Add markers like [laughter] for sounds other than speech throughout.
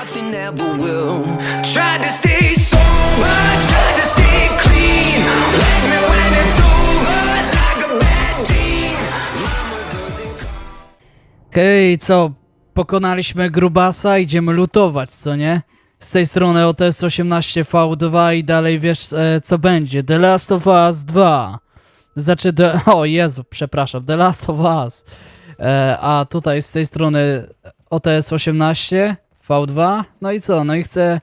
nothing co? Pokonaliśmy grubasa, idziemy lutować, co nie? Z tej strony OTS 18V2 i dalej wiesz e, co będzie. The Last of Us 2. Znaczy, the, [laughs] o Jezu, przepraszam, The Last of Us. E, a tutaj z tej strony OTS 18 V2. No i co? No i chcę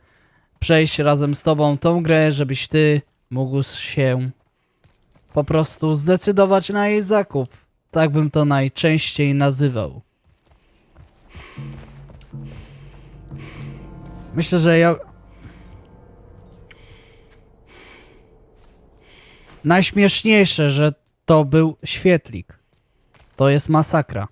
przejść razem z tobą tą grę, żebyś ty mógł się po prostu zdecydować na jej zakup. Tak bym to najczęściej nazywał. Myślę, że ja. Najśmieszniejsze, że to był świetlik. To jest masakra.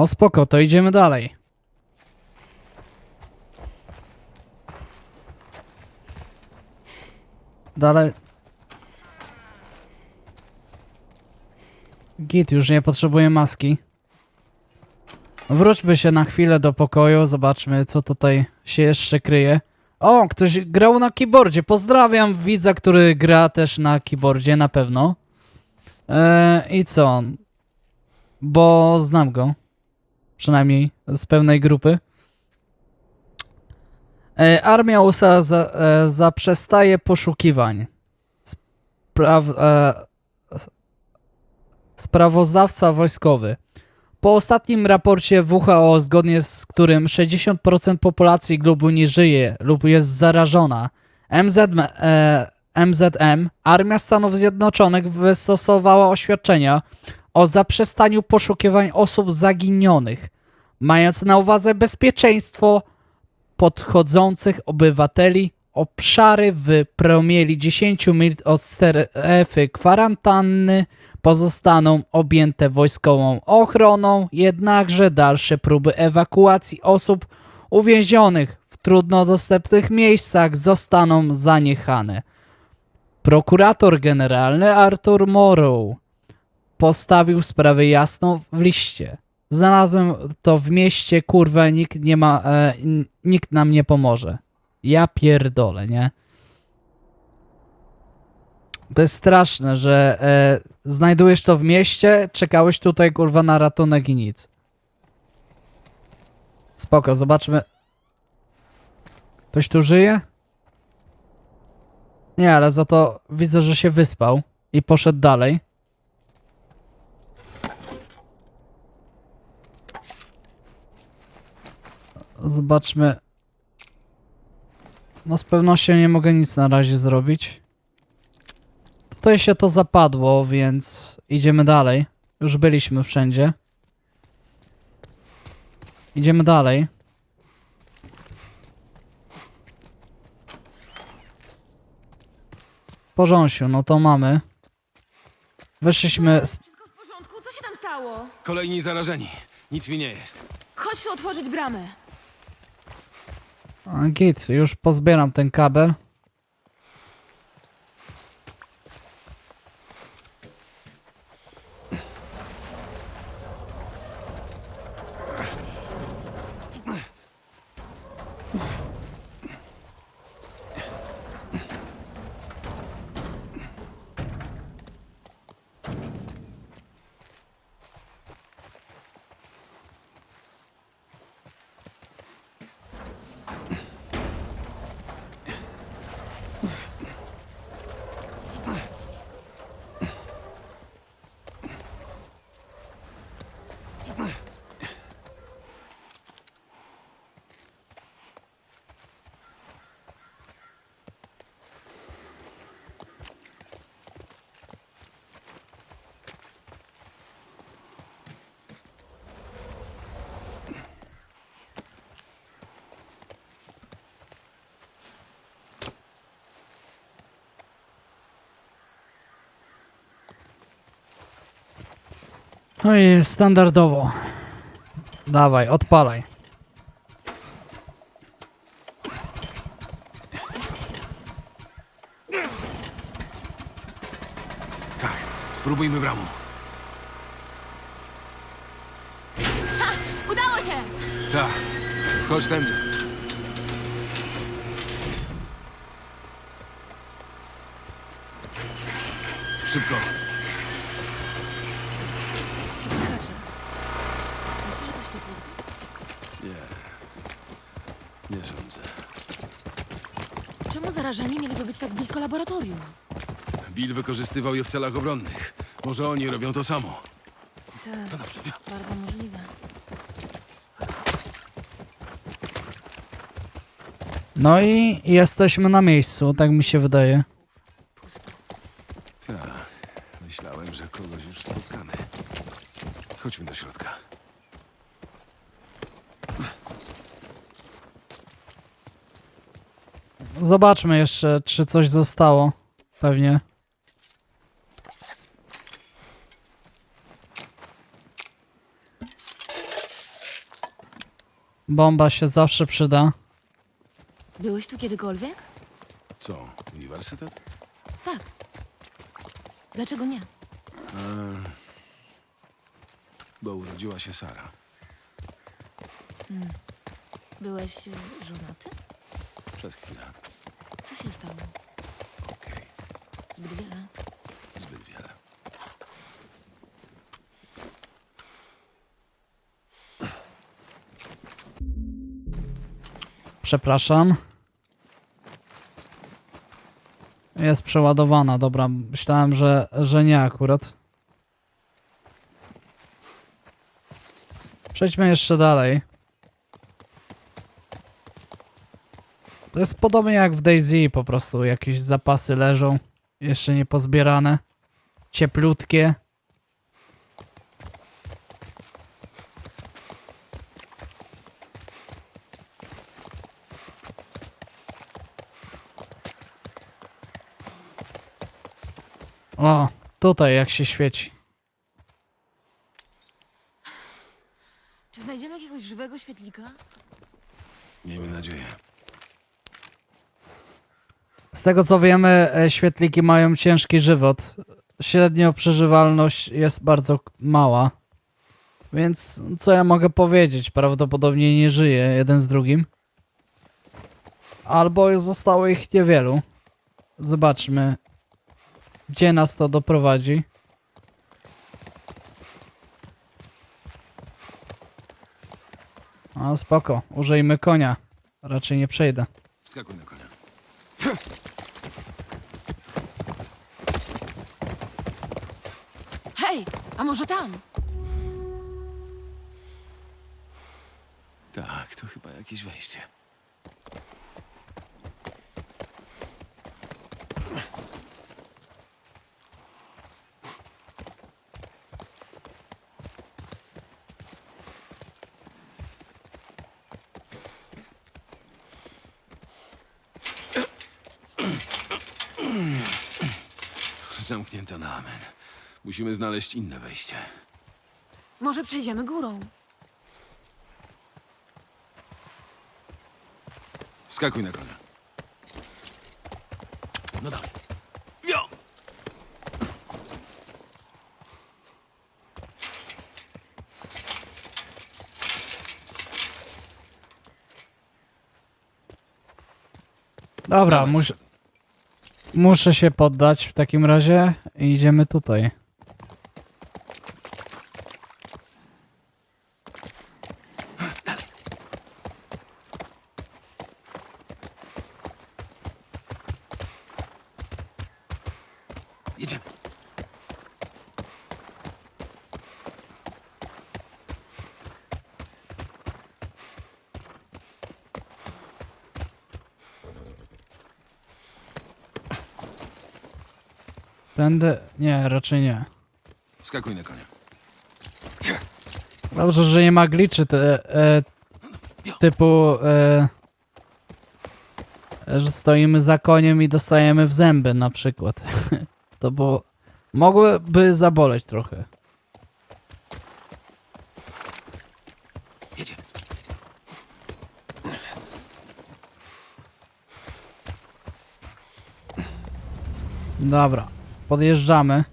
No spoko, to idziemy dalej. Dalej. Git, już nie potrzebuję maski. Wróćmy się na chwilę do pokoju, zobaczmy co tutaj się jeszcze kryje. O, ktoś grał na keyboardzie. Pozdrawiam widza, który gra też na keyboardzie, na pewno. Eee, I co? Bo znam go przynajmniej z pełnej grupy. E, Armia USA za, e, zaprzestaje poszukiwań. Spraw, e, sprawozdawca wojskowy. Po ostatnim raporcie WHO, zgodnie z którym 60% populacji globu nie żyje lub jest zarażona, MZM, MZM, Armia Stanów Zjednoczonych wystosowała oświadczenia o zaprzestaniu poszukiwań osób zaginionych, mając na uwadze bezpieczeństwo podchodzących obywateli, obszary w promieli 10 mil od strefy kwarantanny pozostaną objęte wojskową ochroną, jednakże dalsze próby ewakuacji osób uwięzionych w trudno dostępnych miejscach zostaną zaniechane. Prokurator generalny Arthur Morrow postawił sprawę jasno w liście. Znalazłem to w mieście, kurwa, nikt nie ma, e, nikt nam nie pomoże. Ja pierdolę, nie? To jest straszne, że e, znajdujesz to w mieście, czekałeś tutaj, kurwa, na ratunek i nic. Spoko, zobaczmy. Ktoś tu żyje? Nie, ale za to widzę, że się wyspał i poszedł dalej. Zobaczmy. No z pewnością nie mogę nic na razie zrobić. Tutaj się to zapadło, więc idziemy dalej. Już byliśmy wszędzie. Idziemy dalej. Porząsiu, no to mamy. Wyszliśmy z... Wszystko w porządku? Co się tam stało? Kolejni zarażeni. Nic mi nie jest. Chodź tu otworzyć bramę. Git, już pozbieram ten kabel. Oj, standardowo. Dawaj, odpalaj. Tak, spróbujmy bramą. Udało się! Tak, chodź tędy. Szybko. Ci wykacze. Myślisz, że to świetło? Nie. Nie sądzę. Czemu zarażeni mieliby być tak blisko laboratorium? Bill wykorzystywał je w celach obronnych. Może oni robią to samo. Tak, dobrze. bardzo możliwe. No i jesteśmy na miejscu, tak mi się wydaje. Pusto. Tak, myślałem, że kogoś już spotkamy. Chodźmy do środka. Zobaczmy jeszcze, czy coś zostało. Pewnie. Bomba się zawsze przyda. Byłeś tu kiedykolwiek? Co, uniwersytet? Tak. Dlaczego nie? Bo urodziła się Sara. Byłeś y, żonaty? Przez chwilę. Się stało? Okej, Zbyt wiele. zbyt wiele. Przepraszam. Jest przeładowana, dobra. Myślałem, że, że nie akurat. Przejdźmy jeszcze dalej. To jest podobnie jak w Daisy, po prostu jakieś zapasy leżą, jeszcze nie pozbierane, cieplutkie. O, tutaj jak się świeci. Czy znajdziemy jakiegoś żywego świetlika? Miejmy nadzieję. Z tego co wiemy, e, świetliki mają ciężki żywot. Średnio przeżywalność jest bardzo mała. Więc co ja mogę powiedzieć? Prawdopodobnie nie żyje jeden z drugim. Albo zostało ich niewielu. Zobaczmy, gdzie nas to doprowadzi. O, spoko. Użyjmy konia. Raczej nie przejdę. Wskakuj na konia. [laughs] Hej, a może tam? Tak, to chyba jakieś wejście. Zamknięta na amen. Musimy znaleźć inne wejście. Może przejdziemy górą. Wskakuj na konia. No dalej. Jo! Dobra, mus muszę się poddać w takim razie i idziemy tutaj. Jedziemy. Tędy? Nie, raczej nie. Wskakuj na konia. Dobrze, że nie ma gliczy te, e, typu, e, że stoimy za koniem i dostajemy w zęby na przykład. To bo mogłyby zaboleć trochę. Jedziemy. Dobra, podjeżdżamy.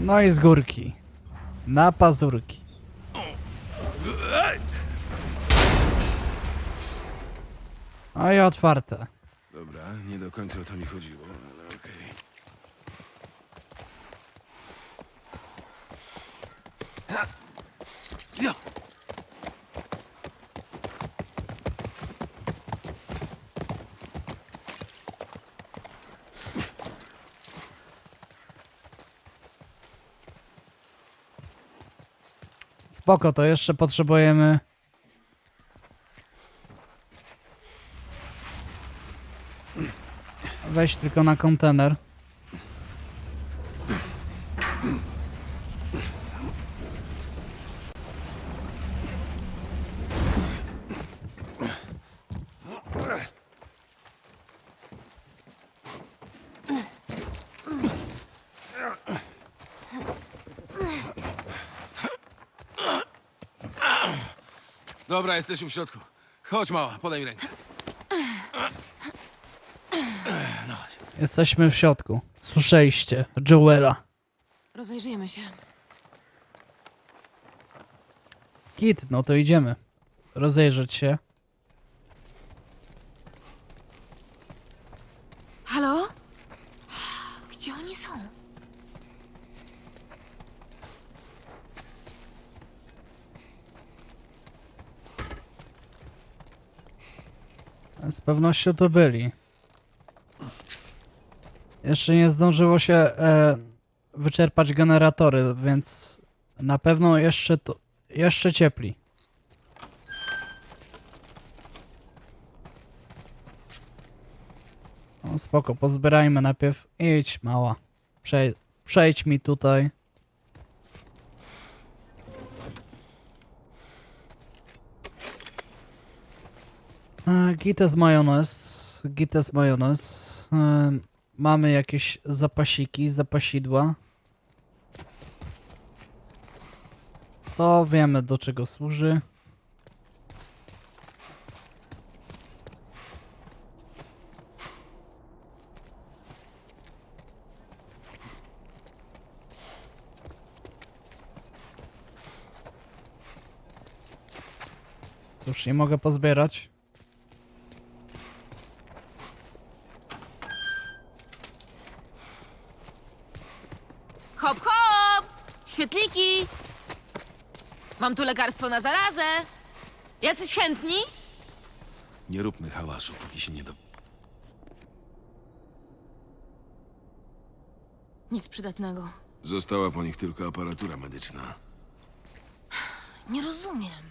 No i z górki. Na pazurki. I otwarte. Dobra, nie do końca o to mi chodziło, ale okej. Ha! Ja! Spoko, to jeszcze potrzebujemy. Weź tylko na kontener. Dobra, jesteśmy w środku. Chodź, mała, podaj mi rękę. No chodź. Jesteśmy w środku. Słyszeliście, Joela. Rozejrzyjmy się. Kit, no to idziemy. Rozejrzeć się. Halo? Gdzie oni są? Z pewnością to byli. Jeszcze nie zdążyło się e, wyczerpać generatory, więc na pewno jeszcze to, jeszcze ciepli. No spoko, pozbierajmy najpierw. Idź, mała. Przej przejdź mi tutaj. E, Gites majonez. Gites majonez. E, mamy jakieś zapasiki, zapasidła. To wiemy do czego służy. Cóż, nie mogę pozbierać. Mam tu lekarstwo na zarazę. Jacyś chętni? Nie róbmy hałasu, póki się nie do... Nic przydatnego. Została po nich tylko aparatura medyczna. Nie rozumiem.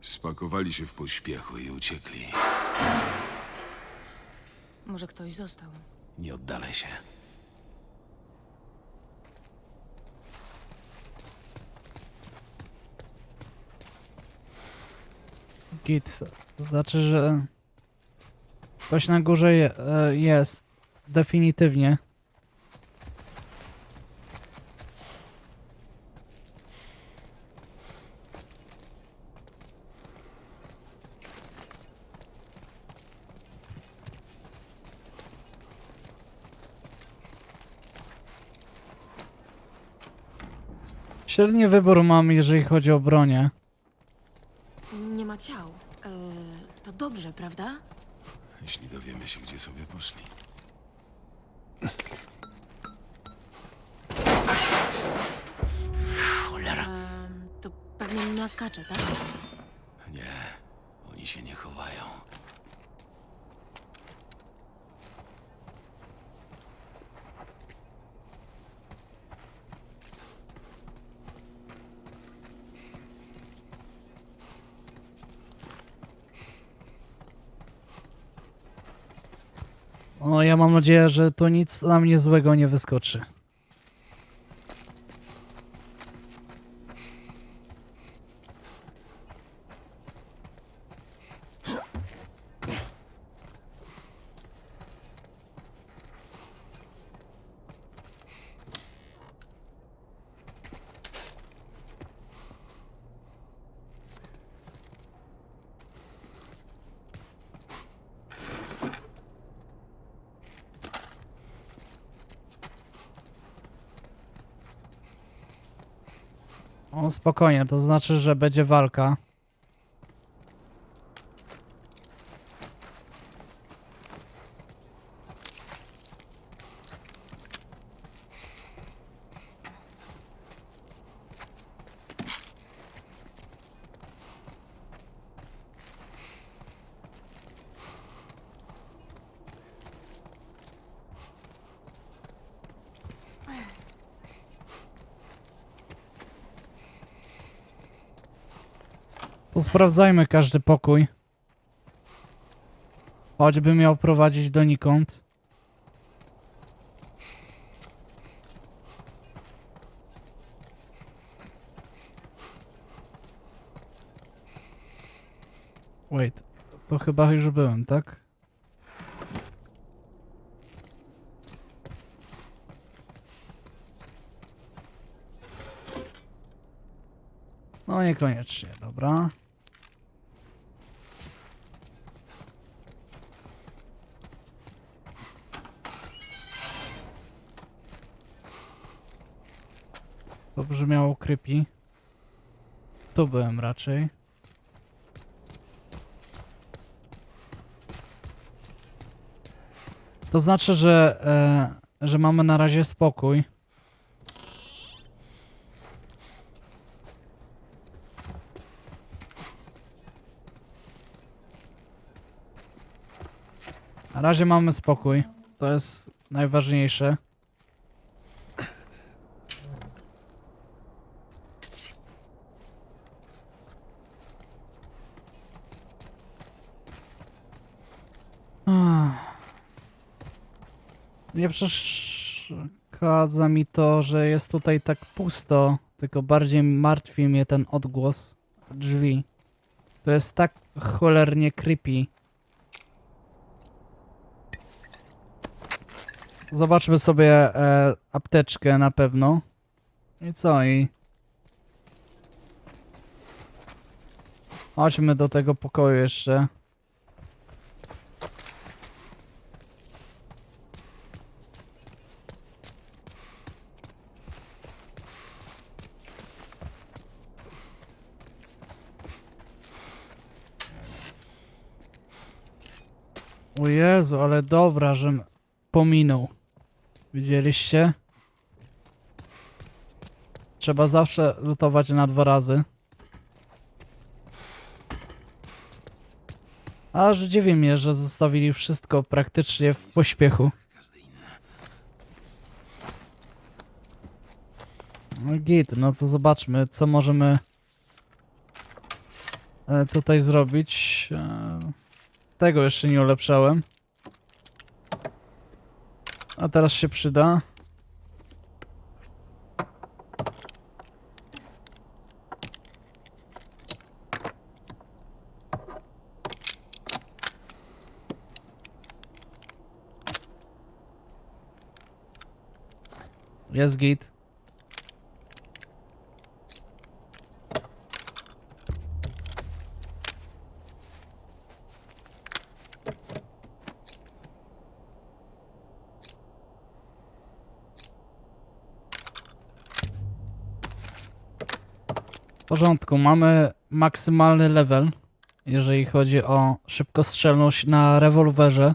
Spakowali się w pośpiechu i uciekli. Może ktoś został. Nie oddalaj się. Git. To znaczy, że ktoś na górze je, e, jest. Definitywnie. Średni wybór mam, jeżeli chodzi o bronię. Ma ciał. E, to dobrze, prawda? Jeśli dowiemy się, gdzie sobie poszli. Cholera. Em, to pewnie na skacze, tak? Nie, oni się nie chowają. O, ja mam nadzieję, że tu nic na mnie złego nie wyskoczy. Spokojnie, to znaczy, że będzie walka. Posprawdzajmy każdy pokój. Choćby miał prowadzić donikąd. Wait, to chyba już byłem, tak? No niekoniecznie, dobra. To brzmiało creepy. Tu byłem raczej. To znaczy, że, e, że mamy na razie spokój. Na razie mamy spokój. To jest najważniejsze. Nie przeszkadza mi to, że jest tutaj tak pusto, tylko bardziej martwi mnie ten odgłos drzwi. To jest tak cholernie creepy. Zobaczmy sobie e, apteczkę na pewno. I co? I... Chodźmy do tego pokoju jeszcze. Jezu, ale dobra, żem pominął. Widzieliście? Trzeba zawsze lutować na dwa razy. Aż dziwi mnie, że zostawili wszystko praktycznie w pośpiechu. No git, no to zobaczmy, co możemy e, tutaj zrobić. Tego jeszcze nie ulepszałem. A teraz się przyda. Jest git. Porządku, mamy maksymalny level, jeżeli chodzi o szybkostrzelność na rewolwerze.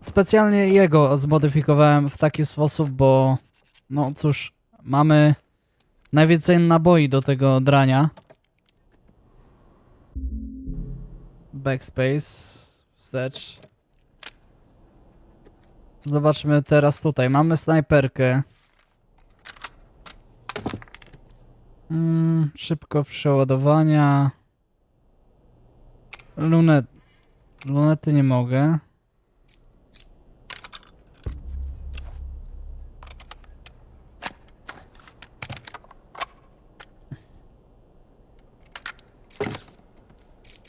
Specjalnie jego zmodyfikowałem w taki sposób, bo no cóż, mamy najwięcej naboi do tego drania. Backspace, wstecz. Zobaczmy teraz tutaj. Mamy snajperkę. Mm, szybko przeładowania. Lunet. Lunety nie mogę.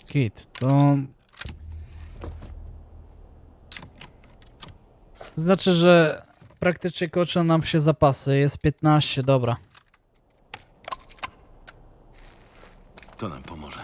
Kit, to... Znaczy, że praktycznie kończą nam się zapasy. Jest 15, dobra. To nam pomoże.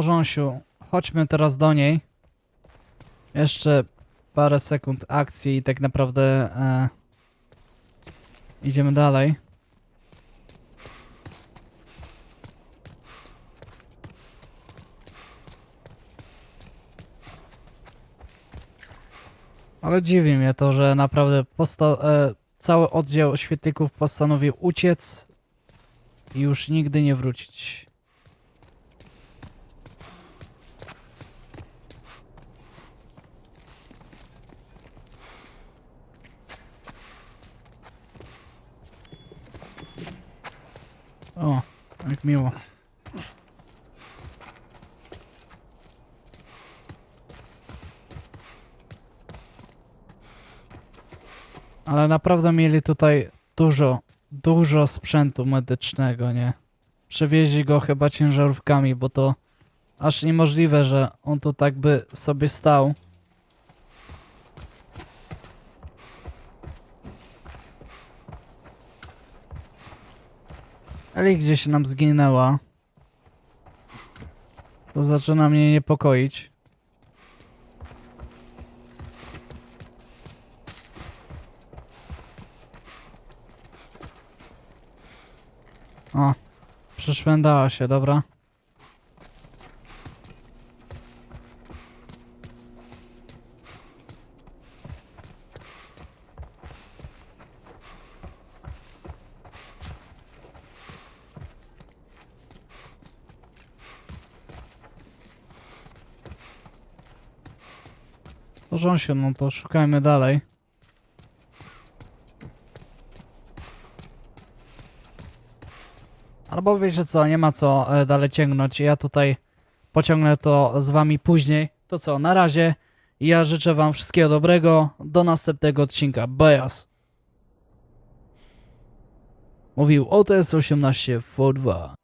Porząsiu, chodźmy teraz do niej. Jeszcze parę sekund akcji i tak naprawdę e, idziemy dalej. Ale dziwi mnie to, że naprawdę e, cały oddział świetlików postanowił uciec i już nigdy nie wrócić. O, jak miło. Ale naprawdę mieli tutaj dużo, dużo sprzętu medycznego, nie? Przewieźli go chyba ciężarówkami, bo to aż niemożliwe, że on tu tak by sobie stał. Eli gdzieś nam zginęła. To zaczyna mnie niepokoić. O, przyszwędała się, dobra. Porządnie, no to szukajmy dalej. Albo wiecie co, nie ma co e, dalej ciągnąć. Ja tutaj pociągnę to z wami później. To co, na razie. Ja życzę wam wszystkiego dobrego. Do następnego odcinka. Bajas. Mówił OTS 18 V2.